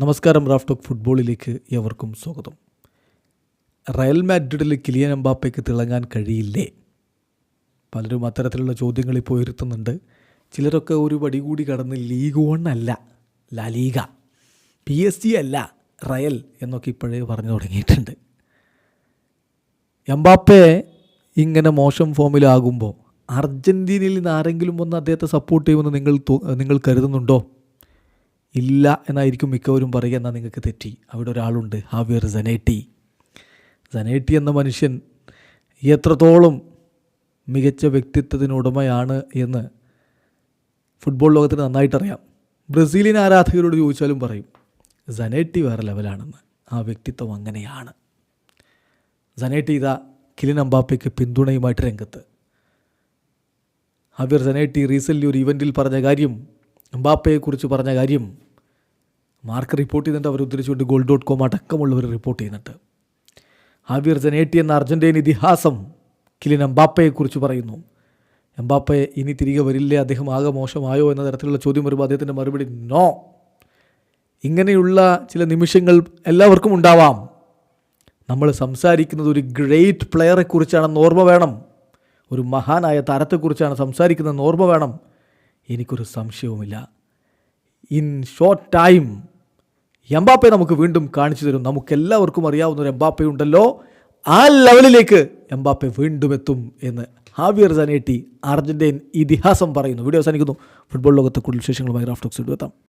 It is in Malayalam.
നമസ്കാരം റാഫ് ടോക്ക് ഫുട്ബോളിലേക്ക് ഏവർക്കും സ്വാഗതം. റയൽ മാഡ്രിഡിൽ കിലിയൻ എംബാപ്പയ്ക്ക് തിളങ്ങാൻ കഴിയില്ലേ? പലരും അത്തരത്തിലുള്ള ചോദ്യങ്ങൾ ഇപ്പോൾ ഉയർത്തുന്നുണ്ട്. ചിലരൊക്കെ ഒരു പടി കൂടി കടന്ന് ലീഗ് വൺ അല്ല ലാലീഗ പി എസ് ജി അല്ല റയൽ എന്നൊക്കെ ഇപ്പോഴേ പറഞ്ഞു തുടങ്ങിയിട്ടുണ്ട്. എംബാപ്പെ ഇങ്ങനെ മോശം ഫോമിലാകുമ്പോൾ അർജന്റീനയിൽ നിന്ന് ആരെങ്കിലും ഒന്ന് അദ്ദേഹത്തെ സപ്പോർട്ട് ചെയ്യുമെന്ന് നിങ്ങൾ നിങ്ങൾ കരുതുന്നുണ്ടോ? ഇല്ല എന്നായിരിക്കും മിക്കവരും പറയുക എന്നാൽ നിങ്ങൾക്ക് തെറ്റി. അവിടെ ഒരാളുണ്ട് ഹാവിയർ സനേറ്റി സനേറ്റി എന്ന മനുഷ്യൻ എത്രത്തോളം മികച്ച വ്യക്തിത്വത്തിനുടമയാണ് എന്ന് ഫുട്ബോൾ ലോകത്തിന് നന്നായിട്ടറിയാം. ബ്രസീലിയൻ ആരാധകരോട് ചോദിച്ചാലും പറയും സനേറ്റി വേറെ ലെവലാണെന്ന്. ആ വ്യക്തിത്വം അങ്ങനെയാണ്. സനേറ്റി ഇതാ കിലിൻ അമ്പാപ്പയ്ക്ക് പിന്തുണയുമായിട്ട് രംഗത്ത്. ഹബീർ സനേറ്റി റീസെന്റ്ലി ഒരു ഇവന്റിൽ പറഞ്ഞ കാര്യം എംബാപ്പയെക്കുറിച്ച് പറഞ്ഞ കാര്യം മാർക്ക് റിപ്പോർട്ട് ചെയ്യുന്നുണ്ട് അവർ ഉദ്ധരിച്ചുകൊണ്ട് ഗോൾ ഡോട്ട് കോം അടക്കമുള്ളവർ റിപ്പോർട്ട് ചെയ്യുന്നുണ്ട്. ഹാവിയർ ജനേറ്റി എന്ന അർജന്റീൻ ഇതിഹാസം കിലിൻ എംബാപ്പയെക്കുറിച്ച് പറയുന്നു. എംബാപ്പെ ഇനി തിരികെ വരില്ലേ? അദ്ദേഹം ആകെ മോശമായോ എന്ന തരത്തിലുള്ള ചോദ്യം വരുമ്പോൾ അദ്ദേഹത്തിന്റെ മറുപടി നോ. ഇങ്ങനെയുള്ള ചില നിമിഷങ്ങൾ എല്ലാവർക്കും ഉണ്ടാവാം. നമ്മൾ സംസാരിക്കുന്നത് ഒരു ഗ്രേറ്റ് പ്ലെയറെക്കുറിച്ചാണെന്ന് ഓർമ്മ വേണം. ഒരു മഹാനായ താരത്തെക്കുറിച്ചാണ് സംസാരിക്കുന്നത് ഓർമ്മ വേണം. എനിക്കൊരു സംശയവുമില്ല. ഇൻ ഷോർട്ട് ടൈം എംബാപ്പെ നമുക്ക് വീണ്ടും കാണിച്ചു തരും. നമുക്കെല്ലാവർക്കും അറിയാവുന്ന ഒരു എംബാപ്പെ ഉണ്ടല്ലോ. ആ ലെവലിലേക്ക് എംബാപ്പെ വീണ്ടും എത്തും എന്ന് ഹാവിയർ സനേറ്റി അർജന്റീൻ ഇതിഹാസം പറയുന്നു. വീഡിയോ അവസാനിക്കുന്നു. ഫുട്ബോൾ ലോകത്തെ കൂടുതൽ വിശേഷങ്ങളുമായി റാഫ്റ്റോക്സ് എത്താം.